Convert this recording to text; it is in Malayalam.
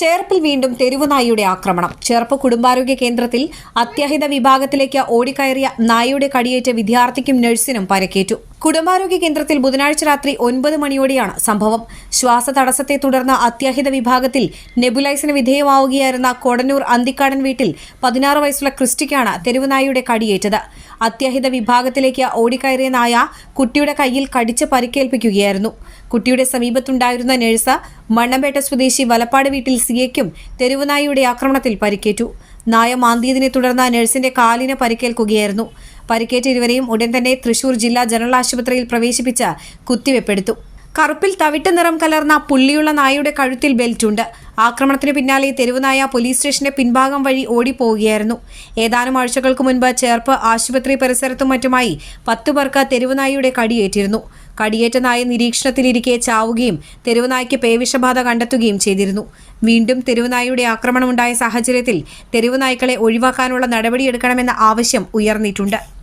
ചേർപ്പിൽ വീണ്ടും തെരുവുനായിയുടെ ആക്രമണം. ചേർപ്പ് കുടുംബാരോഗ്യ കേന്ദ്രത്തിൽ അത്യാഹിത വിഭാഗത്തിലേക്ക് ഓടിക്കയറിയ നായയുടെ കടിയേറ്റ വിദ്യാർത്ഥിക്കും നഴ്സിനും പരിക്കേറ്റു. കുടുംബാരോഗ്യ കേന്ദ്രത്തിൽ ബുധനാഴ്ച രാത്രി ഒൻപത് മണിയോടെയാണ് സംഭവം. ശ്വാസ തടസ്സത്തെ തുടർന്ന് അത്യാഹിത വിഭാഗത്തിൽ നെബുലൈസിന് വിധേയമാവുകയായിരുന്ന കൊടന്നൂർ അന്തിക്കാടൻ വീട്ടിൽ പതിനാറ് വയസ്സുള്ള ക്രിസ്റ്റിക്കാണ് തെരുവുനായയുടെ കടിയേറ്റത്. അത്യാഹിത വിഭാഗത്തിലേക്ക് ഓടിക്കയറിയ നായ കുട്ടിയുടെ കയ്യിൽ കടിച്ച് പരിക്കേൽപ്പിക്കുകയായിരുന്നു. കുട്ടിയുടെ സമീപത്തുണ്ടായിരുന്ന നഴ്സ് മണ്ണമ്പേട്ട സ്വദേശി വലപ്പാട് വീട്ടിൽ സിയയ്ക്കും തെരുവുനായയുടെ ആക്രമണത്തിൽ പരിക്കേറ്റു. നായ മാന്തിയതിനെ തുടർന്ന് നഴ്സിന്റെ കാലിന് പരിക്കേൽക്കുകയായിരുന്നു. പരിക്കേറ്റ ഇരുവരെയും ഉടൻ തന്നെ തൃശൂർ ജില്ലാ ജനറൽ ആശുപത്രിയിൽ പ്രവേശിപ്പിച്ച് കുത്തിവെപ്പെടുത്തു. കറുപ്പിൽ തവിട്ട് നിറം കലർന്ന പുള്ളിയുള്ള നായയുടെ കഴുത്തിൽ ബെൽറ്റുണ്ട് ആക്രമണത്തിന് പിന്നാലെ തെരുവുനായ പോലീസ് സ്റ്റേഷന്റെ പിൻഭാഗം വഴി ഓടിപ്പോവുകയായിരുന്നു. ഏതാനും ആഴ്ചകൾക്ക് മുൻപ് ചേർപ്പ് ആശുപത്രി പരിസരത്തും മറ്റുമായി പത്തു പേർക്ക് തെരുവുനായയുടെ കടിയേറ്റിരുന്നു. കടിയേറ്റ നായ നിരീക്ഷണത്തിലിരിക്കെ ചാവുകയും തെരുവുനായ്ക്ക് പേവിഷബാധ കണ്ടെത്തുകയും ചെയ്തിരുന്നു. വീണ്ടും തെരുവുനായയുടെ ആക്രമണമുണ്ടായ സാഹചര്യത്തിൽ തെരുവുനായ്ക്കളെ ഒഴിവാക്കാനുള്ള നടപടിയെടുക്കണമെന്ന ആവശ്യം ഉയർന്നിട്ടുണ്ട്.